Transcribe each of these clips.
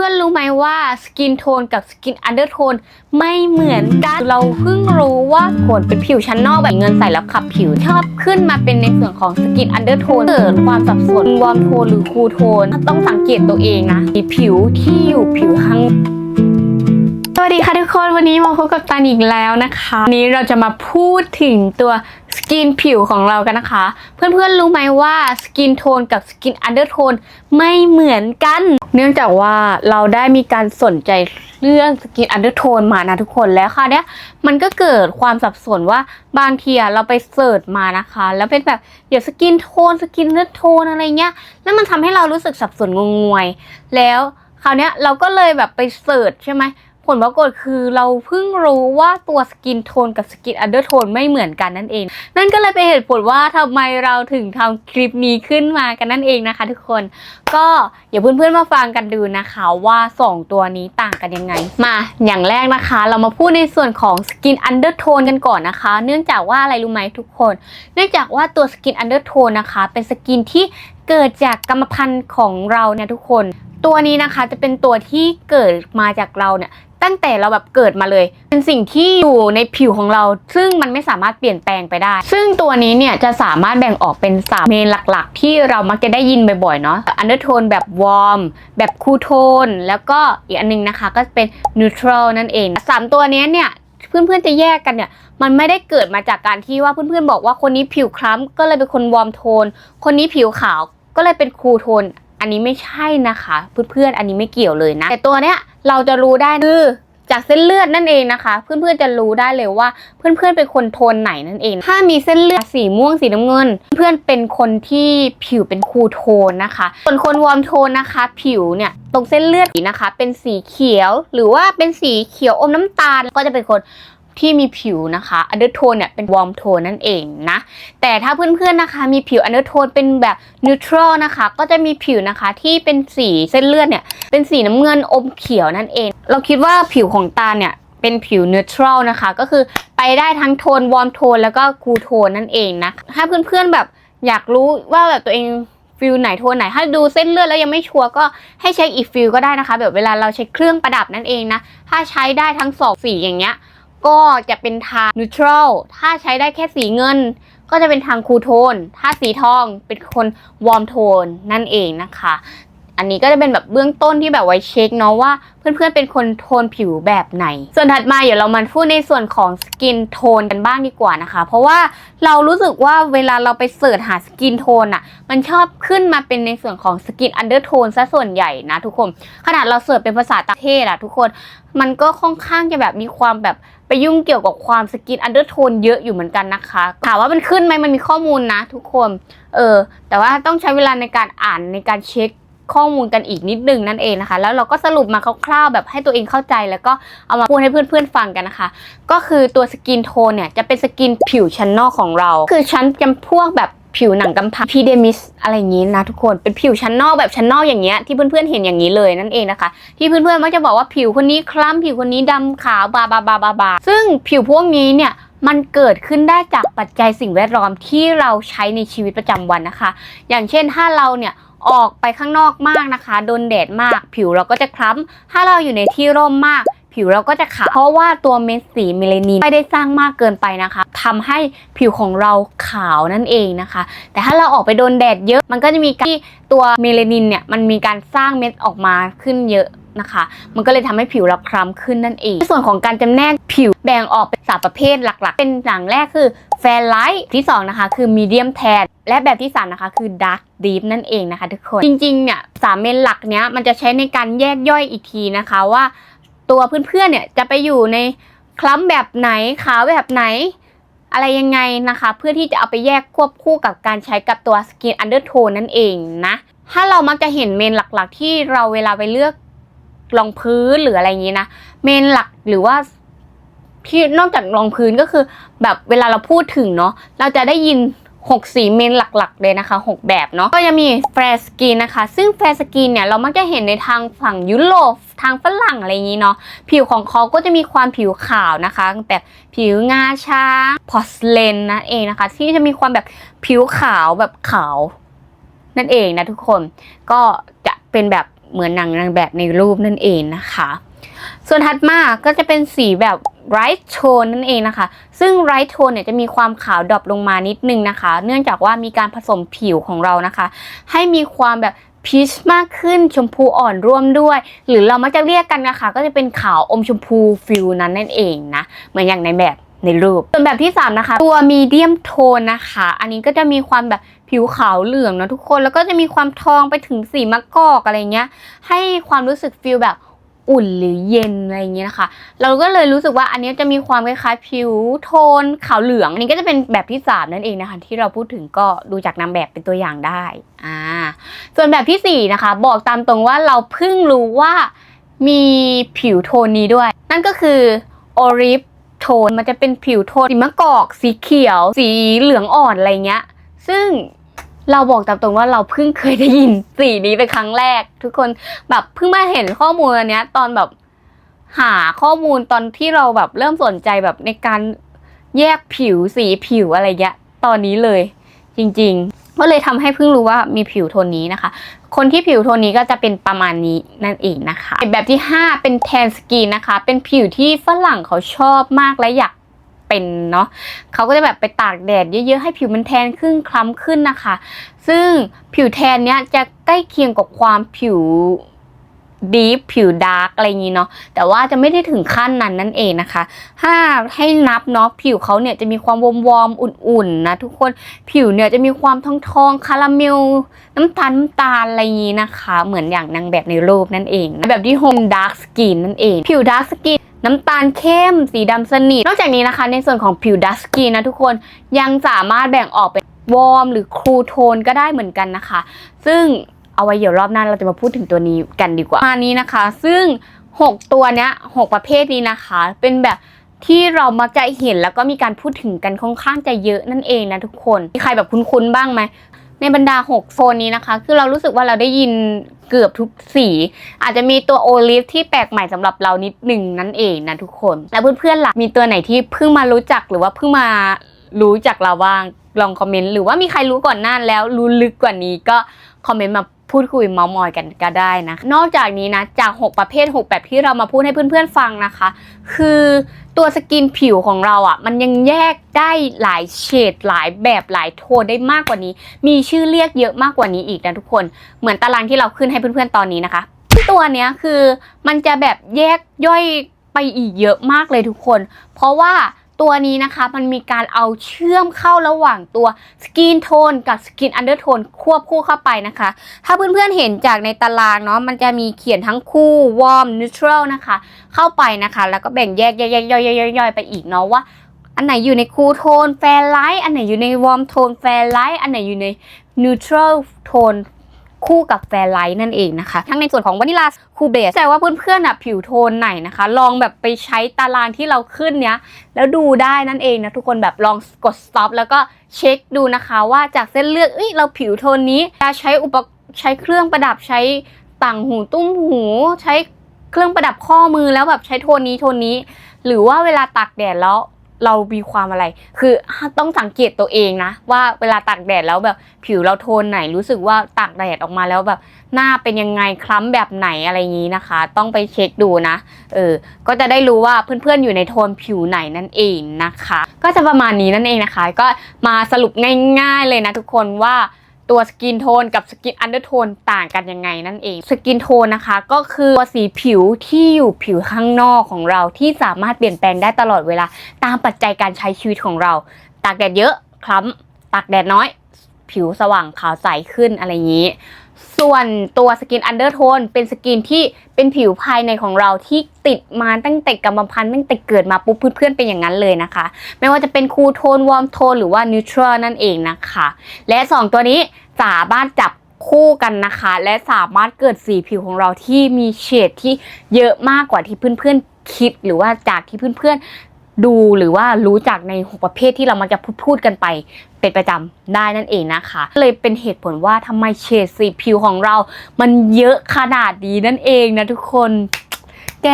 พื่อนๆรู้ไหมว่าสกินโทนกับสกินอันเดอร์โทนไม่เหมือนกัน เราเพิ่งรู้ว่าขนเป็นผิวชั้นนอกแบบเงินใส่แล้วขับผิวชอบขึ้นมาเป็นในส่วนของสกินอันเดอร์โทนเกิดความสับสนวอร์มโทนหรือคูลโทนต้องสังเกตตัวเองนะผิวที่อยู่ผิวข้าง วัสดีค่ะทุกคนวันนี้มาพบกับตันอีกแล้วนะคะวันนี้เราจะมาพูดถึงตัวสกินผิวของเรากันนะคะ เพื่อนๆรู้ไหมว่าสกินโทนกับสกินอันเดอร์โทนไม่เหมือนกัน เนื่องจากว่าเราได้มีการสนใจเรื่องสกินอันเดอร์โทนมานะทุกคนแล้วค่ะเนี่ยมันก็เกิดความสับสนว่าบางทีเราไปเสิร์ชมานะคะ แล้วเป็นแบบเดี๋ยวสกินโทนสกินอันเลือดโทนอะไรเงี้ยแล้วมันทำให้เรารู้สึกสับสนงงงวย แล้วคราวเนี้ยเราก็เลยแบบไปเสิร์ชใช่ไหม ผลปรากฏคือเราเพิ่งรู้ว่าตัวสกินโทนกับสกินอันเดอร์โทนไม่เหมือนกันนั่นเอง นั่นก็เลยเป็นเหตุผลว่าทำไมเราถึงทำคลิปนี้ขึ้นมากันนั่นเองนะคะทุกคนก็อย่าเพื่อนๆมาฟังกันดูนะคะว่าสองตัวนี้ต่างกันยังไง มาอย่างแรกนะคะ เรามาพูดในส่วนของสกินอันเดอร์โทนกันก่อนนะคะ เนื่องจากว่าอะไรรู้ไหมทุกคน เนื่องจากว่าตัวสกินอันเดอร์โทนนะคะ เป็นสกินที่เกิดจากกรรมพันธุ์ของเราเนี่ยทุกคน ตัวนี้นะคะจะเป็นตัวที่เกิดมาจากเราเนี่ยตั้งแต่เราแบบเกิดมาเลย เป็นสิ่งที่อยู่ในผิวของเรา ซึ่งมันไม่สามารถเปลี่ยนแปลงไปได้ ซึ่งตัวนี้เนี่ยจะสามารถแบ่งออกเป็น3เมนหลักๆ ที่เรามักจะได้ยินบ่อยๆเนาะอันเดอร์โทนแบบวอร์มแบบคูลโทน แล้วก็อีกอันนึงนะคะก็เป็นนิวทรัลนั่นเองสามตัวนี้เนี่ยเพื่อนๆจะแยกกันเนี่ยมันไม่ได้เกิดมาจากการที่ว่าเพื่อนๆบอกว่าคนนี้ผิวคล้ำก็เลยเป็นคนวอร์มโทน คนนี้ผิวขาวก็เลยเป็นคูลโทน อันนี้ไม่ใช่นะคะ เพื่อนๆอันนี้ไม่เกี่ยวเลยนะ แต่ตัวเนี้ยเราจะรู้ได้คือ จากเส้นเลือดนั่นเองนะคะ เพื่อนๆจะรู้ได้เลยว่า เพื่อนๆเป็นคนโทนไหนนั่นเอง ถ้ามีเส้นเลือดสีม่วงสีน้ำเงิน เพื่อนเป็นคนที่ผิวเป็นคูโทนนะคะ ส่วนคนวอร์มโทนนะคะ ผิวเนี่ยตรงเส้นเลือดนะคะ เป็นสีเขียว หรือว่าเป็นสีเขียวอมน้ำตาลก็จะเป็นคน ที่มีผิวนะคะอันเดอร์โทนเนี่ยเป็นวอร์มโทนนั่นเองนะแต่ถ้าเพื่อนๆนะคะ มีผิวอันเดอร์โทนเป็นแบบนิวทรัลนะคะ ก็จะมีผิวนะคะที่เป็นสีเส้นเลือดเนี่ยเป็นสีน้ำเงินอมเขียวนั่นเอง เราคิดว่าผิวของตาเนี่ยเป็นผิวนิวทรัลนะคะ ก็คือไปได้ทั้งโทนวอร์มโทนแล้วก็คูลโทนนั่นเองนะถ้าเพื่อนๆแบบอยากรู้ว่าแบบตัวเองฟิลไหนโทนไหน ถ้าดูเส้นเลือดแล้วยังไม่ชัวร์ก็ให้ใช้อีกฟิลก็ได้นะคะ แบบเวลาเราใช้เครื่องประดับนั่นเองนะ ถ้าใช้ได้ทั้งสองสีอย่างเงี้ย ก็จะเป็นทางนิวทรัลถ้าใช้ได้แค่สีเงิน ก็จะเป็นทางคูลโทน ถ้าสีทองเป็นคนวอร์มโทนนั่นเองนะคะ อันนี้ก็จะเป็นแบบเบื้องต้นที่แบบไว้เช็คเนาะว่าเพื่อนๆเป็นคนโทนผิวแบบไหน ส่วนถัดมาเดี๋ยวเรามาพูดในส่วนของสกินโทนกันบ้างดีกว่านะคะ เพราะว่าเรารู้สึกว่าเวลาเราไปเสิร์ชหาสกินโทนอะมันชอบขึ้นมาเป็นในส่วนของสกินอันเดอร์โทนซะส่วนใหญ่นะทุกคน ขนาดเราเสิร์ชเป็นภาษาต่างประเทศอะทุกคนมันก็ค่อนข้างจะแบบมีความแบบไปยุ่งเกี่ยวกับความสกินอันเดอร์โทนเยอะอยู่เหมือนกันนะคะถามว่ามันขึ้นไหมมันมีข้อมูลนะ ทุกคน เออ แต่ว่าต้องใช้เวลาในการอ่านในการเช็ค ข้อมูลกันอีกนิดนึงนั่นเองนะคะ แล้วเราก็สรุปมาคร่าวๆแบบให้ตัวเองเข้าใจ แล้วก็เอามาพูดให้เพื่อนๆฟังกันนะคะ ก็คือตัวสกินโทนเนี่ยจะเป็นสกินผิวชั้นนอกของเรา คือชั้นจำพวกแบบผิวหนังกำพร้าพีเดมิสอะไรอย่างนี้นะทุกคนเป็นผิวชั้นนอกแบบชั้นนอกอย่างเงี้ยที่เพื่อนๆเห็นอย่างนี้เลยนั่นเองนะคะ ที่เพื่อนๆมักจะบอกว่าผิวคนนี้คล้ำผิวคนนี้ดำขาวบาบาบาบาบาซึ่งผิวพวกนี้เนี่ยมันเกิดขึ้นได้จากปัจจัยสิ่งแวดล้อมที่เราใช้ในชีวิตประจำวันนะคะ อย่างเช่นถ้าเราเนี่ย ออกไปข้างนอกมากนะคะ โดนแดดมาก ผิวเราก็จะคล้ำ ถ้าเราอยู่ในที่ร่มมาก ผิวเราก็จะขาวเพราะว่าตัวเม็ดสีเมลานินไม่ได้สร้างมากเกินไปนะคะทำให้ผิวของเราขาวนั่นเองนะคะ แต่ถ้าเราออกไปโดนแดดเยอะ มันก็จะมีการที่ตัวเมลานินเนี่ยมันมีการสร้างเม็ดออกมาขึ้นเยอะนะคะมันก็เลยทำให้ผิวเราคล้ำขึ้นนั่นเอง ส่วนของการจำแนกผิวแบ่งออกเป็นสามประเภทหลักๆ เป็นอย่างแรกคือแฟร์ไลท์ที่สองนะคะคือมีเดียมแทน และแบบที่สามนะคะคือดาร์กดีฟนั่นเองนะคะทุกคน จริงๆเนี่ยสามเมนหลักเนี้ยมันจะใช้ในการแยกย่อยอีกทีนะคะว่าตัวเพื่อนๆเนี่ยจะไปอยู่ในคล้ำแบบไหนขาวแบบไหน อะไรยังไงนะคะ เพื่อที่จะเอาไปแยกควบคู่กับการใช้กับตัวสกินอันเดอร์โทนนั่นเองนะ ถ้าเรามักจะเห็นเมนหลักๆ ที่เราเวลาไปเลือกรองพื้นหรืออะไรอย่างนี้นะ เมนหลักหรือว่าที่นอกจากรองพื้นก็คือ แบบเวลาเราพูดถึงเนาะเราจะได้ยิน 6 สีเมนหลักๆ เลยนะคะ 6 แบบเนาะก็จะมีแฟร์สกินนะคะ ซึ่งแฟร์สกินเนี่ยเรามักจะเห็นในทางฝั่งยุโรปทางฝรั่งอะไรอย่างนี้เนาะผิวของเขาก็จะมีความผิวขาวนะคะ แบบผิวงาช้างพอสเลนนั่นเองนะคะ ที่จะมีความแบบผิวขาวแบบขาว นั่นเองนะทุกคนก็จะเป็นแบบเหมือนหนังนางแบบในรูปนั่นเองนะคะ ส่วนถัดมาก็จะเป็นสีแบบ bright tone นั่นเองนะคะ ซึ่ง bright tone เนี่ยจะมีความขาวดรอปลงมานิดนึงนะคะ เนื่องจากว่ามีการผสมผิวของเรานะคะ ให้มีความแบบพีชมากขึ้นชมพูอ่อนร่วมด้วย หรือเรามักจะเรียกกันนะคะ ก็จะเป็นขาวอมชมพูฟิลนั้นนั่นเองนะ เหมือนอย่างในแบบในรูป ส่วนแบบที่ 3 นะคะ ตัวมีเดียมโทนนะคะ อันนี้ก็จะมีความแบบผิวขาวเหลืองนะทุกคน แล้วก็จะมีความทองไปถึงสีมะกอกอะไรเงี้ย ให้ความรู้สึกฟิลแบบ อุ่นหรือเย็นอะไรอย่างเงี้ยนะคะ เราก็เลยรู้สึกว่าอันนี้จะมีความคล้ายๆผิวโทนขาวเหลือง อันนี้ก็จะเป็นแบบที่สามนั่นเองนะคะ ที่เราพูดถึงก็ดูจากนางแบบเป็นตัวอย่างได้อ่าส่วนแบบที่สี่นะคะ บอกตามตรงว่าเราเพิ่งรู้ว่ามีผิวโทนนี้ด้วย นั่นก็คือ olive โทนมันจะเป็นผิวโทนสีมะกอก สีเขียว สีเหลืองอ่อนอะไรเงี้ย ซึ่ง เราบอกตามตรงว่าเราเพิ่งเคยได้ยินสีนี้เป็นครั้งแรก ทุกคนแบบเพิ่งมาเห็นข้อมูลอันเนี้ย ตอนแบบหาข้อมูลตอนที่เราแบบเริ่มสนใจแบบในการแยกผิวสีผิวอะไรเงี้ยตอนนี้เลย จริง ๆ ก็เลยทำให้เพิ่งรู้ว่ามีผิวโทนนี้นะคะ คนที่ผิวโทนนี้ก็จะเป็นประมาณนี้นั่นเองนะคะ แบบที่ 5 เป็นแทนสกินนะคะ เป็นผิวที่ฝรั่งเขาชอบมากและอยาก เป็นเนาะเขาก็จะแบบไปตากแดดเยอะๆให้ผิวมันแทนขึ้นคล้ำขึ้นนะคะ ซึ่งผิวแทนเนี้ยจะใกล้เคียงกับความผิว ดีฟผิวดาร์กอะไรอย่างนี้เนาะแต่ว่าจะไม่ได้ถึงขั้นนั้นนั่นเองนะคะถ้าให้นับเนาะผิวเขาเนี่ยจะมีความวอมวอมอุ่นๆนะทุกคนผิวเนี่ยจะมีความทองทองคาราเมลน้ำตาลน้ำตาลอะไรอย่างนี้นะคะ เหมือนอย่างนางแบบในรูปนั่นเองนะแบบที่โฮมดาร์กสกินนั่นเอง ผิวดาร์กสกินน้ำตาลเข้ม สีดำสนิท นอกจากนี้นะคะ ในส่วนของผิวดาร์กสกินนะทุกคนยังสามารถแบ่งออกเป็นวอร์มหรือคูลโทนก็ได้เหมือนกันนะคะ ซึ่ง เอาไว้เดี๋ยวรอบหน้าเราจะมาพูดถึงตัวนี้กันดีกว่ามานี้นะคะ ซึ่ง 6 ตัวเนี้ยหกประเภทนี้นะคะ เป็นแบบที่เรามักจะเห็นแล้วก็มีการพูดถึงกันค่อนข้างจะเยอะนั่นเองนะทุกคนมีใครแบบคุ้นๆบ้างไหมในบรรดา 6 โซนนี้นะคะ คือเรารู้สึกว่าเราได้ยินเกือบทุกสี อาจจะมีตัวโอลิฟที่แปลกใหม่สำหรับเรานิดหนึ่งนั่นเองนะทุกคน แล้วเพื่อนๆล่ะมีตัวไหนที่เพิ่งมารู้จักหรือว่าเพิ่งมารู้จักเราบ้างลองคอมเมนต์หรือว่ามีใครรู้ก่อนหน้าแล้วรู้ลึกกว่านี้ก็คอมเมนต์มา พูดคุยเมาส์มอยกันก็ได้นะ นอกจากนี้นะจาก 6 ประเภท 6 แบบที่เรามาพูดให้เพื่อนๆฟังนะคะ คือตัวสกินผิวของเราอะ่ะ มันยังแยกได้หลายเฉดหลายแบบหลายโทนได้มากกว่านี้ มีชื่อเรียกเยอะมากกว่านี้อีกนะทุกคน เหมือนตารางที่เราขึ้นให้เพื่อนๆตอนนี้นะคะ ตัวเนี้ยคือมันจะแบบแยกย่อยไปอีกเยอะมากเลยทุกคน เพราะว่า ตัวนี้นะคะมันมีการเอาเชื่อมเข้าระหว่างตัวสกินโทนกับสกินอันเดอร์โทนควบคู่เข้าไปนะคะ ถ้าเพื่อนๆเห็นจากในตารางเนาะมันจะมีเขียนทั้งคู่วอร์มนิวทรัลนะคะ เข้าไปนะคะ แล้วก็แบ่งแยกย่อยย่อยย่อยไปอีกเนาะว่าอันไหนอยู่ในคูลโทนแฟร์ไลท์อันไหนอยู่ในวอร์มโทนแฟร์ไลท์อันไหนอยู่ในนิวทรัลโทน คู่กับแฟร์ไลท์นั่นเองนะคะ ทั้งในส่วนของวานิลาคูเบสแต่ว่าเพื่อนๆอะผิวโทนไหนนะคะ ลองแบบไปใช้ตารางที่เราขึ้นเนี้ย แล้วดูได้นั่นเองนะทุกคนแบบลองกด stop แล้วก็เช็คดูนะคะว่าจากเส้นเลือดเอ้ยเราผิวโทนนี้จะใช้อุปใช้เครื่องประดับใช้ต่างหูตุ้มหูใช้เครื่องประดับข้อมือแล้วแบบใช้โทนนี้โทนนี้ หรือว่าเวลาตากแดดแล้ว เรามีความอะไร คือต้องสังเกตตัวเองนะ ว่าเวลาตากแดดแล้วแบบผิวเราโทนไหนรู้สึกว่าตากแดดออกมาแล้วแบบหน้าเป็นยังไงคล้ำแบบไหนอะไรอย่างนี้นะคะ ต้องไปเช็คดูนะเออก็จะได้รู้ว่าเพื่อนๆอยู่ในโทนผิวไหนนั่นเองนะคะ ก็จะประมาณนี้นั่นเองนะคะ ก็มาสรุปง่าย ๆเลยนะทุกคนว่า ตัวสกินโทนกับสกินอันเดอร์โทนต่างกันยังไงนั่นเอง สกินโทนนะคะก็คือตัวสีผิวที่อยู่ผิวข้างนอกของเราที่สามารถเปลี่ยนแปลงได้ตลอดเวลา ตามปัจจัยการใช้ชีวิตของเรา ตากแดดเยอะคล้ำตากแดดน้อย ผิวสว่างขาวใสขึ้นอะไรอย่างนี้ ส่วนตัวสกินอันเดอร์โทนเป็นสกินที่เป็นผิวภายในของเราที่ติดมาตั้งแต่กรรมพันตั้งแต่เกิดมาปุ๊บเพื่อนๆเป็นอย่างนั้นเลยนะคะ ไม่ว่าจะเป็นคูลโทนวอร์มโทนหรือว่านิวทรัลนั่นเองนะคะ และ 2 ตัวนี้สามารถจับคู่กันนะคะ และสามารถเกิดสีผิวของเราที่มีเฉดที่เยอะมากกว่าที่เพื่อนๆคิดหรือว่าจากที่เพื่อนๆ ดูหรือว่ารู้จักในหกประเภทที่เรามันจะพูดพูดกันไปเป็นประจำได้นั่นเองนะคะ เลยเป็นเหตุผลว่าทำไมเฉดสีผิวของเรา มันเยอะขนาดนี้นั่นเองนะทุกคน แก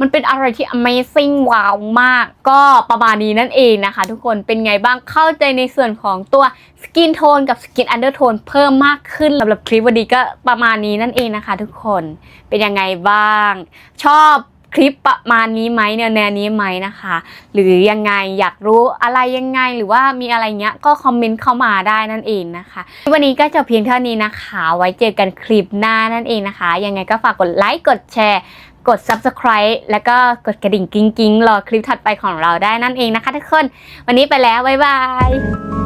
มันเป็นอะไรที่ Amazing ว้าวมาก ก็ประมาณนี้นั่นเองนะคะ ทุกคนเป็นไงบ้างเข้าใจในส่วนของตัวสกินโทนกับสกินอันเดอร์โทนเพิ่มมากขึ้นสำหรับคลิปวันนี้ก็ประมาณนี้นั่นเองนะคะ ทุกคนเป็นยังไงบ้าง ชอบ คลิปประมาณนี้ไหมแนวแนวนี้ไหมนะคะ หรือยังไงอยากรู้อะไรยังไงหรือว่ามีอะไรเงี้ยก็คอมเมนต์เข้ามาได้นั่นเองนะคะ วันนี้ก็จะเพียงเท่านี้นะคะ ไว้เจอกันคลิปหน้านั่นเองนะคะ ยังไงก็ฝากกดไลค์กดแชร์กด subscribe แล้วก็กดกระดิ่งกิ้งกิ้งๆรอคลิปถัดไปของเราได้นั่นเองนะคะทุกคน วันนี้ไปแล้ว บ๊ายบาย